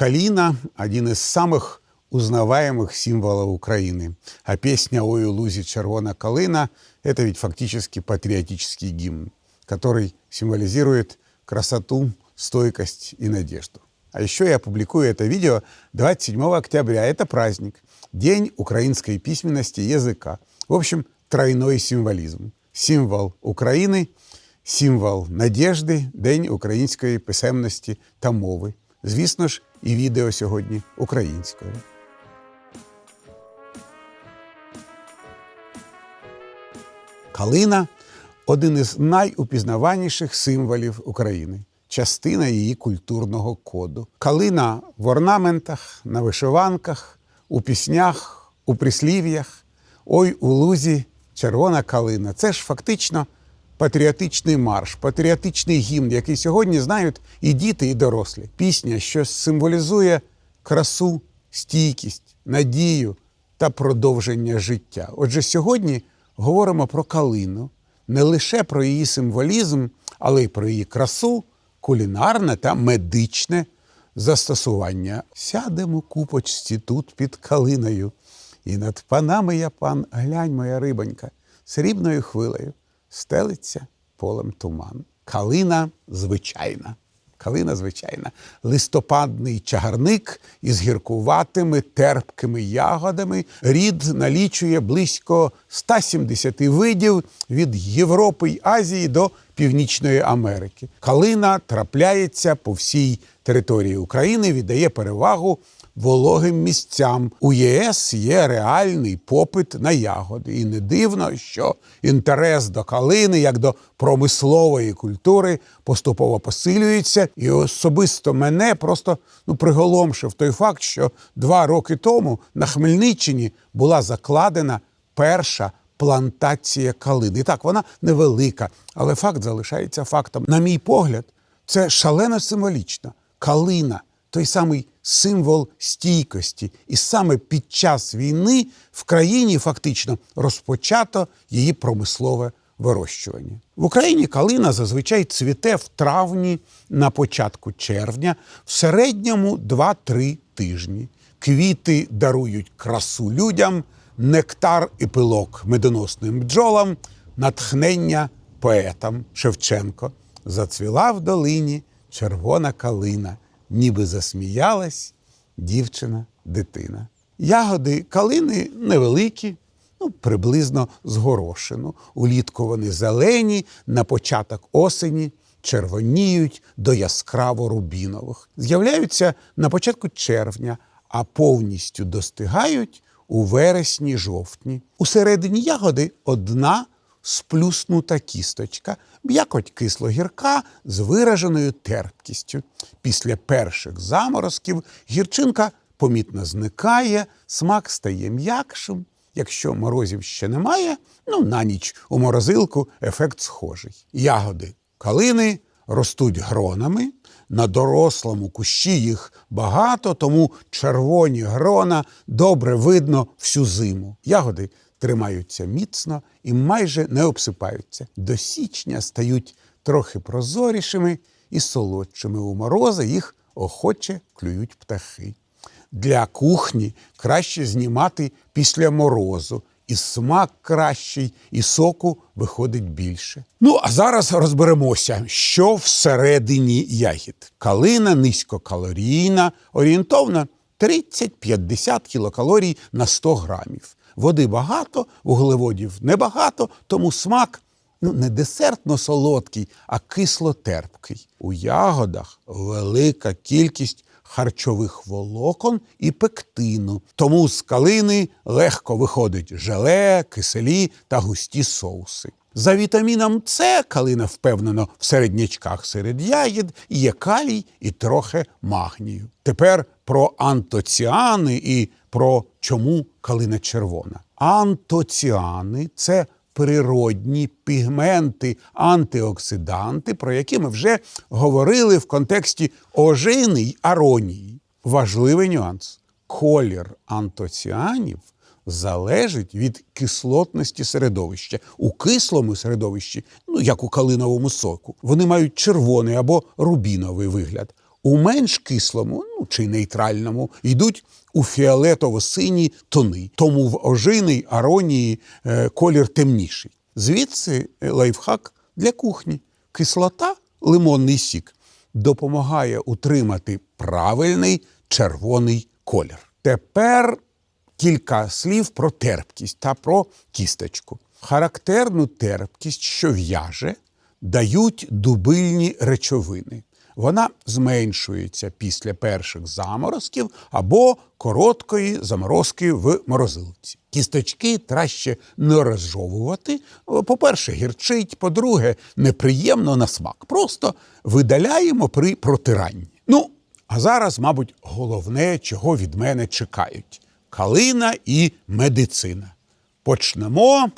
Калина – один из самых узнаваемых символов Украины. А песня «Ой, у лузі червона калина» – это ведь фактически патриотический гимн, который символизирует красоту, стойкость и надежду. А еще я публикую это видео 27 октября. Это праздник, День украинской письменности и языка. В общем, тройной символизм. Символ України, символ надежди, День української писемності та мови. Звісно ж, і відео сьогодні українською. Калина один із найупізнаваніших символів України, частина її культурного коду. Калина в орнаментах, на вишиванках, у піснях, у прислів'ях. Ой, у лузі червона калина. Це ж фактично патріотичний марш, патріотичний гімн, який сьогодні знають і діти, і дорослі. Пісня, що символізує красу, стійкість, надію та продовження життя. Отже, сьогодні говоримо про калину, не лише про її символізм, але й про її красу, кулінарне та медичне застосування. Сядемо купочці тут під калиною, і над панами я пан, глянь, моя рибонька, срібною хвилею стелиться полем туман. Калина звичайна. Калина звичайна, листопадний чагарник із гіркуватими терпкими ягодами. Рід налічує близько 170 видів від Європи й Азії до Північної Америки. Калина трапляється по всій території України, віддає перевагу вологим місцям. У ЄС є реальний попит на ягоди. І не дивно, що інтерес до калини як до промислової культури поступово посилюється. І особисто мене просто ну, приголомшив той факт, що два роки тому на Хмельниччині була закладена перша плантація калини. І так, вона невелика, але факт залишається фактом. На мій погляд, це шалено символічно. Калина той самий символ стійкості. І саме під час війни в країні фактично розпочато її промислове вирощування. В Україні калина зазвичай цвіте в травні на початку червня, в середньому 2-3 тижні. Квіти дарують красу людям, нектар і пилок медоносним бджолам, натхнення поетам Шевченко. Зацвіла в долині червона калина, ніби засміялась дівчина, дитина. Ягоди калини невеликі, ну, приблизно з горошину. Улітку вони зелені, на початок осені червоніють до яскраво рубінових. З'являються на початку червня, а повністю достигають у вересні-жовтні. Усередині ягоди одна сплюснута кісточка, м'якоть кисло-гірка з вираженою терпкістю. Після перших заморозків гірчинка помітно зникає, смак стає м'якшим. Якщо морозів ще немає, ну на ніч у морозилку ефект схожий. Ягоди калини ростуть гронами. На дорослому кущі їх багато, тому червоні грона добре видно всю зиму. Ягоди тримаються міцно і майже не обсипаються. До січня стають трохи прозорішими і солодшими. У морози їх охоче клюють птахи. Для кухні краще знімати після морозу. І смак кращий, і соку виходить більше. Ну а зараз розберемося, що всередині ягід. Калина низькокалорійна, орієнтовна 30-50 кілокалорій на 100 грамів. Води багато, вуглеводів небагато, тому смак ну, не десертно солодкий, а кисло-терпкий. У ягодах велика кількість харчових волокон і пектину. Тому з калини легко виходить желе, киселі та густі соуси. За вітаміном С калина впевнено в середнячках серед ягід є калій і трохи магнію. Тепер про антоціани і про чому калина червона. Антоціани це природні пігменти, антиоксиданти, про які ми вже говорили в контексті ожини й аронії. Важливий нюанс: колір антоціанів залежить від кислотності середовища. У кислому середовищі, ну як у калиновому соку, вони мають червоний або рубіновий вигляд. у менш кислому, ну чи нейтральному, йдуть у фіолетово-сині тони. Тому в ожини аронії е, колір темніший. Звідси е, лайфхак для кухні. Кислота, лимонний сік допомагає утримати правильний червоний колір. Тепер кілька слів про терпкість та про кісточку. Характерну терпкість, що в'яже, дають дубильні речовини. Вона зменшується після перших заморозків або короткої заморозки в морозилці. Кісточки краще не розжовувати. По-перше, гірчить, по-друге, неприємно на смак. Просто видаляємо при протиранні. Ну, а зараз, мабуть, головне, чого від мене чекають: калина і медицина. Почнемо,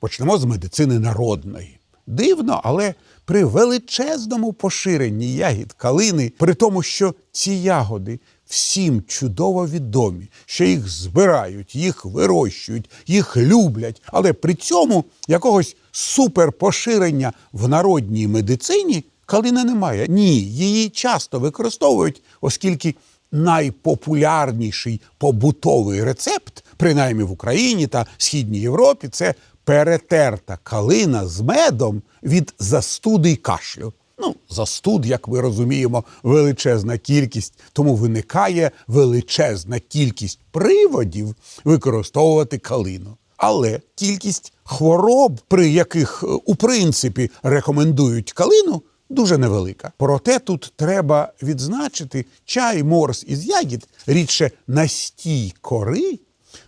почнемо з медицини народної. Дивно, але при величезному поширенні ягід калини, при тому, що ці ягоди всім чудово відомі, що їх збирають, їх вирощують, їх люблять, але при цьому якогось суперпоширення в народній медицині калини немає. Ні, її часто використовують, оскільки найпопулярніший побутовий рецепт, принаймні в Україні та Східній Європі, це перетерта калина з медом від застуди й кашлю. Ну, застуд, як ми розуміємо, величезна кількість, тому виникає величезна кількість приводів використовувати калину. Але кількість хвороб, при яких е, у принципі рекомендують калину, дуже невелика. Проте тут треба відзначити чай морс із ягід, рідше настій кори.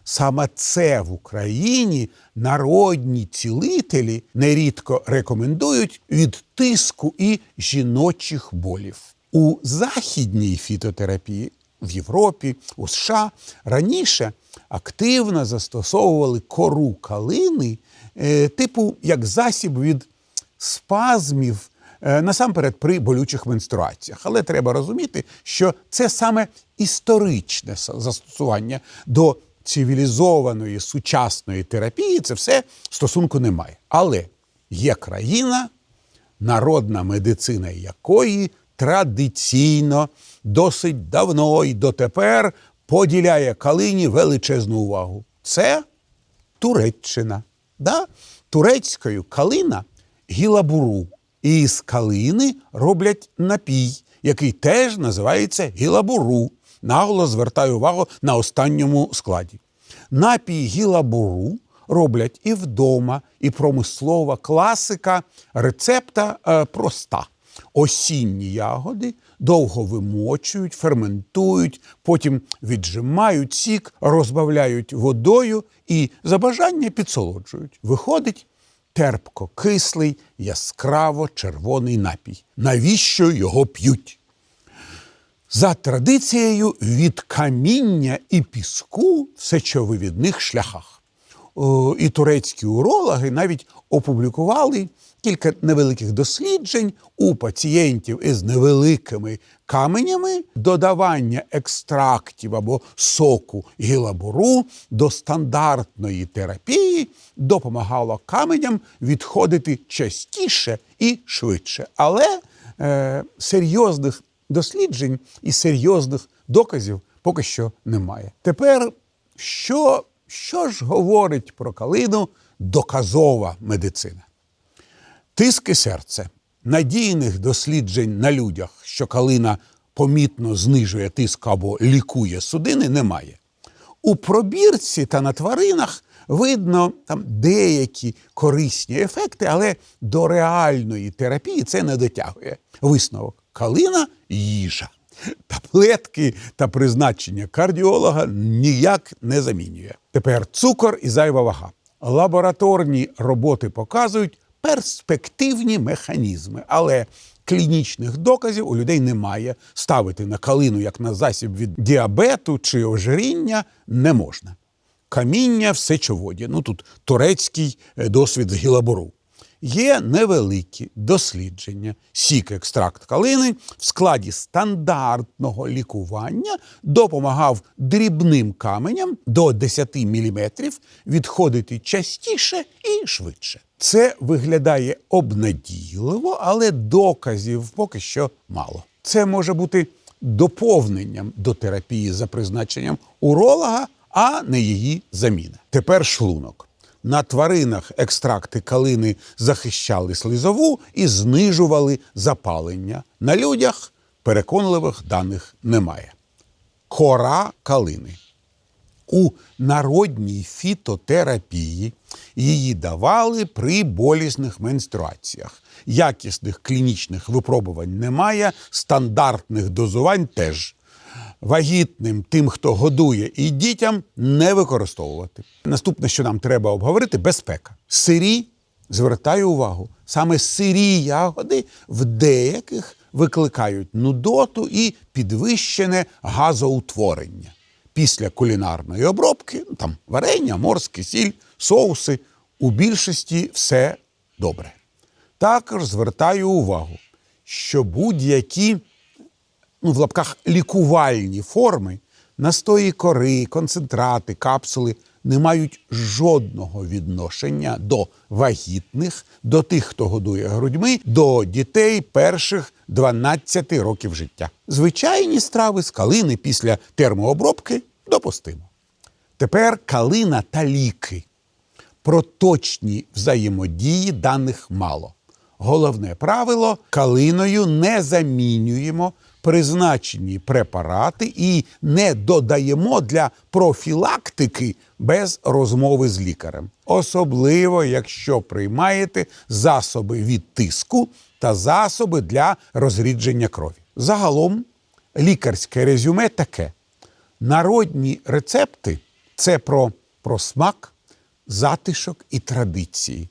Саме це в Україні народні цілителі нерідко рекомендують від тиску і жіночих болів. У західній фітотерапії в Європі, у США раніше активно застосовували кору калини, е, типу як засіб від спазмів. Е, Насамперед при болючих менструаціях, але треба розуміти, що це саме історичне застосування до цивілізованої сучасної терапії. Це все стосунку немає. Але є країна, народна медицина якої традиційно досить давно і дотепер поділяє калині величезну увагу. Це Туреччина. Да? Турецькою калина гілабуру. І з калини роблять напій, який теж називається гілабуру. Наголос звертаю увагу на останньому складі. Напій гілабуру роблять і вдома, і промислова класика рецепта е, проста. Осінні ягоди довго вимочують, ферментують, потім віджимають сік, розбавляють водою і за бажання підсолоджують. Виходить терпко-кислий, яскраво червоний напій. Навіщо його п'ють? За традицією від каміння і піску в сечовивідних шляхах. І турецькі урологи навіть опублікували кілька невеликих досліджень у пацієнтів із невеликими каменями додавання екстрактів або соку гілабуру до стандартної терапії допомагало каменям відходити частіше і швидше. Але е, серйозних досліджень і серйозних доказів поки що немає. Тепер що, що ж говорить про калину доказова медицина? Тиск і серце. Надійних досліджень на людях, що калина помітно знижує тиск або лікує судини, немає. У пробірці та на тваринах видно там деякі корисні ефекти, але до реальної терапії це не дотягує. Висновок калина їжа. Таблетки та призначення кардіолога ніяк не замінює. Тепер цукор і зайва вага. Лабораторні роботи показують перспективні механізми, але клінічних доказів у людей немає. Ставити на калину як на засіб від діабету чи ожиріння не можна. Каміння в сечоводі. Ну тут турецький е, досвід з гілабуру. Є невеликі дослідження. Сік екстракт калини в складі стандартного лікування допомагав дрібним каменям до 10 мм відходити частіше і швидше. Це виглядає обнадійливо, але доказів поки що мало. Це може бути доповненням до терапії за призначенням уролога, а не її заміна. Тепер шлунок. На тваринах екстракти калини захищали слизову і знижували запалення. На людях переконливих даних немає. Кора калини. У народній фітотерапії її давали при болісних менструаціях. Якісних клінічних випробувань немає, стандартних дозувань теж. Вагітним, тим, хто годує, і дітям не використовувати. Наступне, що нам треба обговорити, безпека. Сирі, звертаю увагу, саме сирі ягоди в деяких викликають нудоту і підвищене газоутворення після кулінарної обробки, ну, там варення, морський сіль, соуси, у більшості все добре. Також звертаю увагу, що будь-які ну, в лапках лікувальні форми, настої кори, концентрати, капсули не мають жодного відношення до вагітних, до тих, хто годує грудьми, до дітей перших 12 років життя. Звичайні страви з калини після термообробки допустимо. Тепер калина та ліки. Про точні взаємодії даних мало. Головне правило калиною не замінюємо призначені препарати і не додаємо для профілактики без розмови з лікарем. Особливо, якщо приймаєте засоби від тиску та засоби для розрідження крові. Загалом лікарське резюме таке: народні рецепти це про, про смак, затишок і традиції.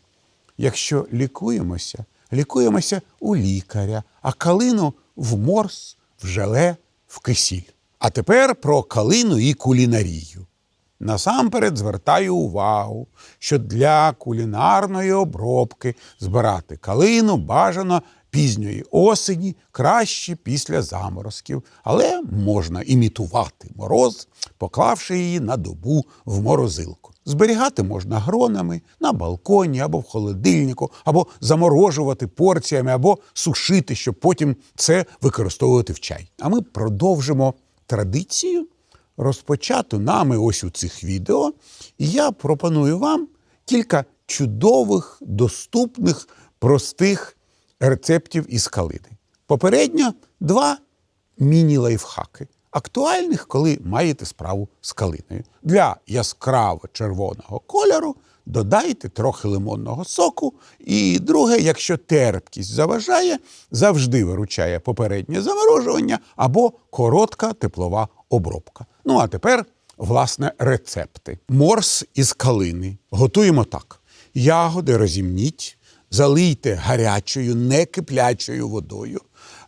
Якщо лікуємося, лікуємося у лікаря, а калину в морс, в желе, в кисіль. А тепер про калину і кулінарію. Насамперед звертаю увагу, що для кулінарної обробки збирати калину бажано пізньої осені, краще після заморозків, але можна імітувати мороз, поклавши її на добу в морозилку. Зберігати можна гронами на балконі або в холодильнику, або заморожувати порціями, або сушити, щоб потім це використовувати в чай. А ми продовжимо традицію, розпочату нами ось у цих відео. І я пропоную вам кілька чудових, доступних, простих рецептів із калини. Попередньо два міні-лайфхаки. Актуальних, коли маєте справу з калиною. Для яскраво червоного кольору додайте трохи лимонного соку. І друге, якщо терпкість заважає, завжди виручає попереднє заморожування або коротка теплова обробка. Ну а тепер, власне, рецепти. Морс із калини. Готуємо так: ягоди розімніть, залийте гарячою, не киплячою водою.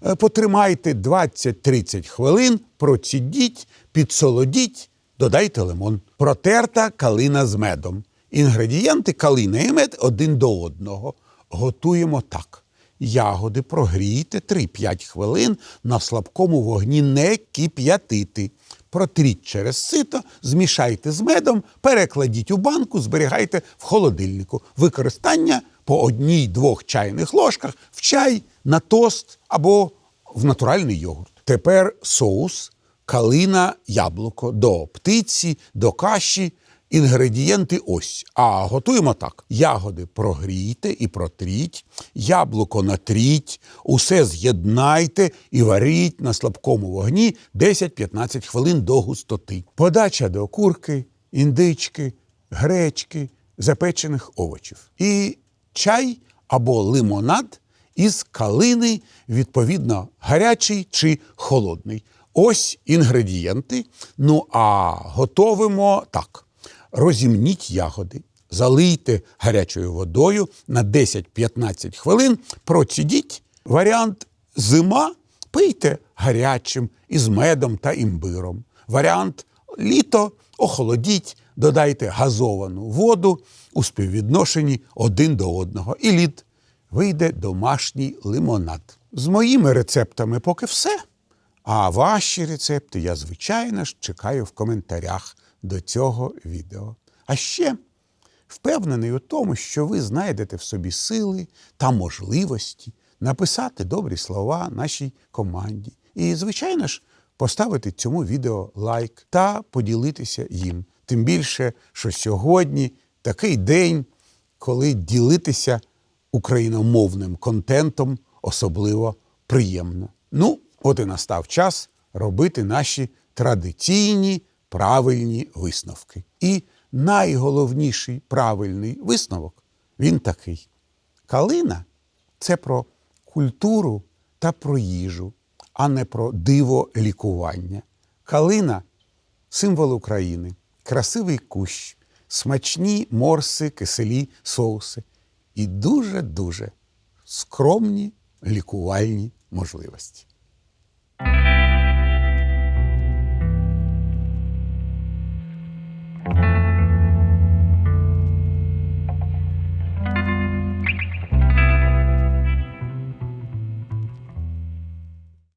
Е, Потримайте 20-30 хвилин, процідіть, підсолодіть, додайте лимон. Протерта калина з медом. Інгредієнти калина і мед один до одного. Готуємо так. Ягоди прогрійте 3-5 хвилин на слабкому вогні не кип'ятити. Протріть через сито, змішайте з медом, перекладіть у банку, зберігайте в холодильнику. Використання по одній-двох чайних ложках в чай, на тост або в натуральний йогурт. Тепер соус, калина, яблуко до птиці, до каші. Інгредієнти ось. А готуємо так: ягоди прогрійте і протріть, яблуко натріть, усе з'єднайте і варіть на слабкому вогні 10-15 хвилин до густоти. Подача до курки, індички, гречки, запечених овочів. І чай або лимонад із калини, відповідно, гарячий чи холодний. Ось інгредієнти. Ну а готовимо так. Розімніть ягоди, залийте гарячою водою на 10-15 хвилин, процідіть. Варіант зима пийте гарячим із медом та імбиром. Варіант літо охолодіть, додайте газовану воду у співвідношенні один до одного. І лід вийде домашній лимонад. З моїми рецептами поки все. А ваші рецепти я, звичайно ж, чекаю в коментарях до цього відео. А ще впевнений у тому, що ви знайдете в собі сили та можливості написати добрі слова нашій команді. І, звичайно ж, поставити цьому відео лайк та поділитися їм. Тим більше, що сьогодні такий день, коли ділитися україномовним контентом особливо приємно. Ну, от і настав час робити наші традиційні правильні висновки. І найголовніший правильний висновок він такий: калина це про культуру та про їжу, а не про диво лікування. Калина символ України, красивий кущ, смачні морси, киселі соуси і дуже-дуже скромні лікувальні можливості.